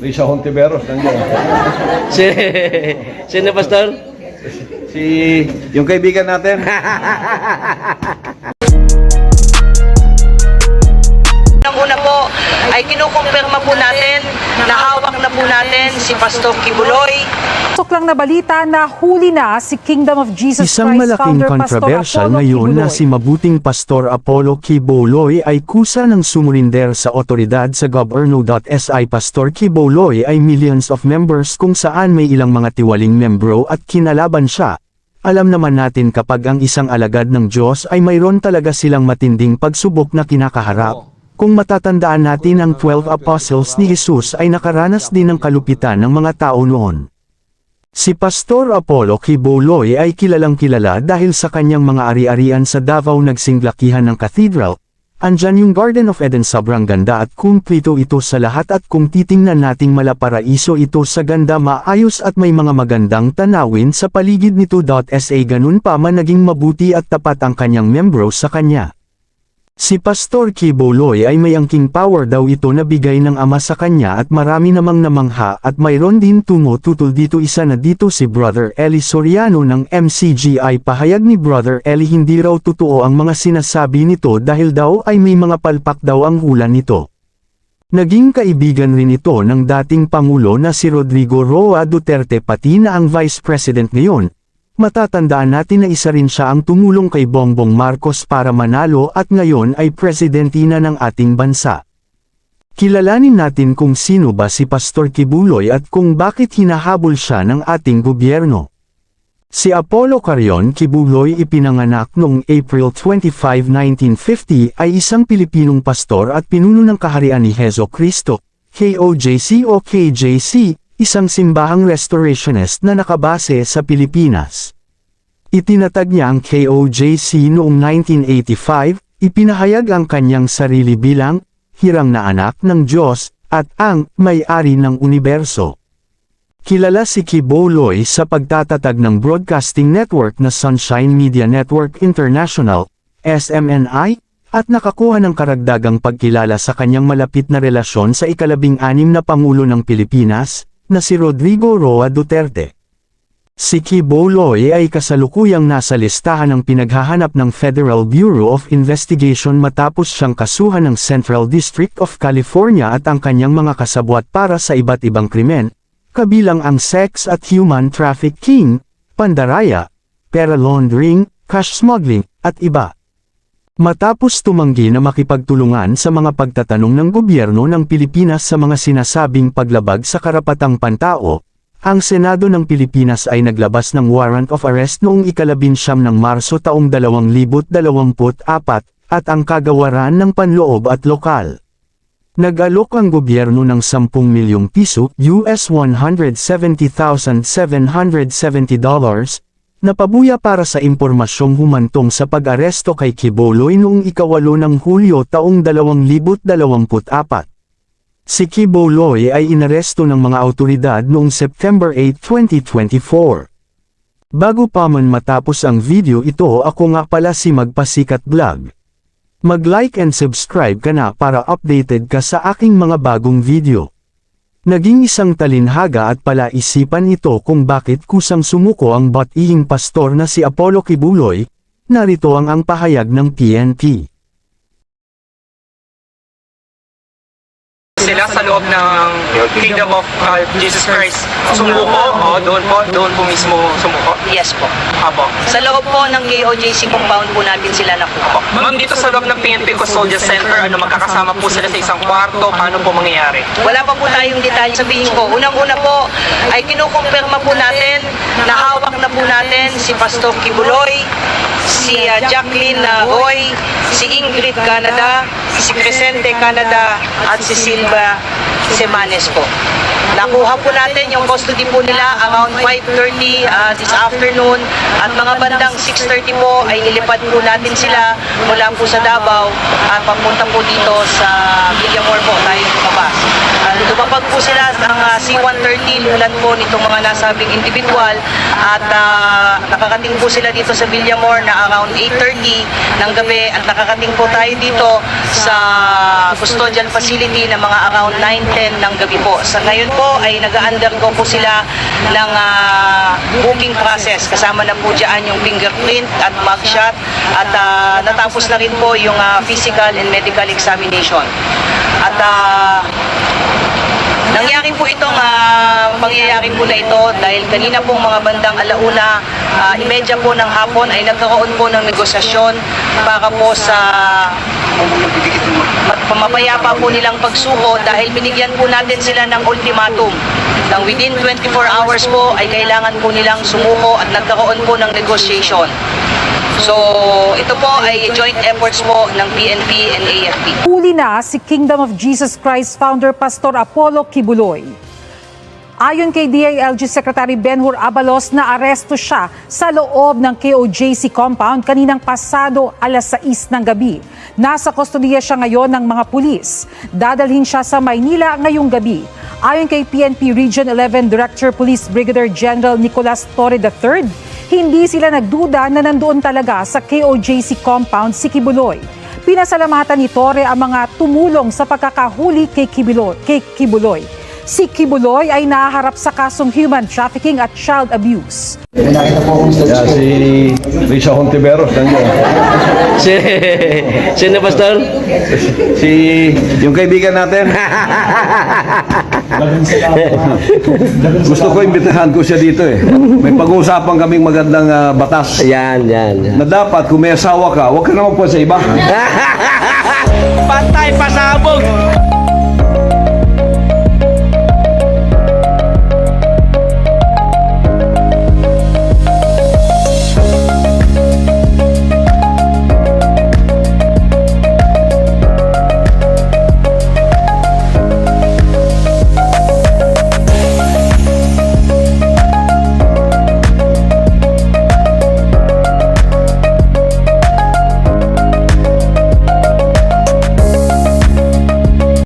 Risa Hontiveros, nandiyan. Si, sino pastor? Si, yung kaibigan natin. kinukumpirma po natin na hawak na po natin si Pastor Kibuloy. Pasok lang na balita na huli na si Kingdom of Jesus Isang Christ malaking founder Pastor kontrobersyal ngayon na Kibuloy. si mabuting Pastor Apollo Kiboloy ay kusa ng sumurinder sa otoridad sa governo.si Pastor Kiboloy ay millions of members kung saan may ilang mga tiwaling membro at kinalaban siya. Alam naman natin kapag ang isang alagad ng Diyos ay mayroon talaga silang matinding pagsubok na kinakaharap. Kung matatandaan natin ang 12 apostles ni Jesus ay nakaranas din ng kalupitan ng mga tao noon. Si Pastor Apollo Kibuloy ay kilalang kilala dahil sa kanyang mga ari-arian sa Davao nagsinglakihan ng cathedral. Andyan yung Garden of Eden sobrang ganda at kumplito ito sa lahat at kung titingnan nating malaparaiso ito sa ganda maayos at may mga magandang tanawin sa paligid nito. Sa ganun pa man naging mabuti at tapat ang kanyang membro sa kanya. Si Pastor Kibuloy ay may angking power daw ito na bigay ng ama sa kanya at marami namang namangha at mayroon din tumututol dito isa na dito si Brother Eli Soriano ng MCGI pahayag ni Brother Eli hindi raw totoo ang mga sinasabi nito dahil daw ay may mga palpak daw ang hula nito. Naging kaibigan rin ito ng dating Pangulo na si Rodrigo Roa Duterte pati na ang Vice President ngayon, Matatandaan natin na isa rin siya ang tumulong kay Bongbong Marcos para manalo at ngayon ay presidente na ng ating bansa. Kilalanin natin kung sino ba si Pastor Kibuloy at kung bakit hinahabol siya ng ating gobyerno. Si Apollo Carion Kibuloy ipinanganak noong April 25, 1950 ay isang Pilipinong pastor at pinuno ng kaharian ni Hezo Kristo, KOJC o KJC, isang simbahang restorationist na nakabase sa Pilipinas. Itinatag niya ang KOJC noong 1985, ipinahayag ang kanyang sarili bilang, hirang na anak ng Diyos, at ang may-ari ng universo. Kilala si Kiboloy sa pagtatatag ng broadcasting network na Sunshine Media Network International, SMNI, at nakakuha ng karagdagang pagkilala sa kanyang malapit na relasyon sa ikalabing-anim na Pangulo ng Pilipinas, na si Rodrigo Roa Duterte. Si Kiboloy ay kasalukuyang nasa listahan ng pinaghahanap ng Federal Bureau of Investigation matapos siyang kasuhan ng Central District of California at ang kanyang mga kasabwat para sa iba't ibang krimen, kabilang ang sex at human trafficking, pandaraya, pera laundering, cash smuggling, at iba. Matapos tumanggi na makipagtulungan sa mga pagtatanong ng gobyerno ng Pilipinas sa mga sinasabing paglabag sa karapatang pantao, ang Senado ng Pilipinas ay naglabas ng warrant of arrest noong ikalabinsyam ng Marso taong 2024 at ang kagawaran ng panloob at lokal. Nag-alok ang gobyerno ng 10 milyong piso US $170,770 na pabuya para sa impormasyong humantong sa pag-aresto kay Kiboloy noong ikawalo ng Hulyo taong 2024. Si Kiboloy ay inaresto ng mga autoridad noong September 8, 2024. Bago pa man matapos ang video ito ako nga pala si Magpasikat Vlog. Mag-like and subscribe ka na para updated ka sa aking mga bagong video. Naging isang talinhaga at palaisipan ito kung bakit kusang sumuko ang batihing pastor na si Apollo Kibuloy, narito ang ang pahayag ng PNP. Sa loob ng Kingdom of uh, Jesus Christ. Sumuko, oh, doon po, doon po mismo sumuko. Yes po. Apo. Sa loob po ng KOJC compound po natin sila nakuha. Ma'am, dito sa loob ng PNP Custodial Center, ano, magkakasama po sila sa isang kwarto, paano po mangyayari? Wala pa po tayong detalye. Sabihin ko, unang-una po ay kinukumpirma po natin na hawak na po natin si Pastor Kibuloy, si uh, Jacqueline uh, Roy, si Ingrid Canada, si Crescente Canada, at si Silva Semanes po. Nakuha po natin yung custody po nila around 5.30 uh, this afternoon at mga bandang 6.30 po ay nilipad po natin sila mula po sa Davao at papunta po dito sa Villamor po tayo lumabas. Uh, lumapag po sila ang uh, C-130 ulan po nitong mga nasabing individual at ah, nakakating po sila dito sa Villamor na around 8.30 ng gabi at nakakating po tayo dito sa custodial facility na mga around 9.10 ng gabi po. Sa ngayon po ay nag-undergo po sila ng ah, booking process kasama na po dyan yung fingerprint at mugshot at ah, natapos na rin po yung ah, physical and medical examination. At ah, Nangyari po itong ah, pangyayari po na ito dahil kanina pong mga bandang alauna, uh, imedya po ng hapon ay nagkaroon po ng negosasyon para po sa mapayapa po nilang pagsuko dahil binigyan po natin sila ng ultimatum ng within 24 hours po ay kailangan po nilang sumuko at nagkaroon po ng negotiation. So, ito po ay joint efforts po ng PNP and AFP. Huli na si Kingdom of Jesus Christ founder Pastor Apollo Kibuloy. Ayon kay DILG Secretary Benhur Abalos na aresto siya sa loob ng KOJC compound kaninang pasado alas 6 ng gabi. Nasa kustodiya siya ngayon ng mga pulis. Dadalhin siya sa Maynila ngayong gabi. Ayon kay PNP Region 11 Director Police Brigadier General Nicolas Torre III, hindi sila nagduda na nandoon talaga sa KOJC compound si Kibuloy. Pinasalamatan ni Torre ang mga tumulong sa pagkakahuli kay Kibuloy. Kay Kibuloy. Si Kibuloy ay nahaharap sa kasong human trafficking at child abuse. Yeah, si Risa Hontiveros nandiyan. Si, sino pastor? Si yung kaibigan natin. Gusto ko imbitahan ko siya dito eh. May pag-uusapan kaming magandang ah, batas. Yan, yan, yan. Na dapat kung may asawa ka, huwag ka naman po sa iba. Pantay pasabog!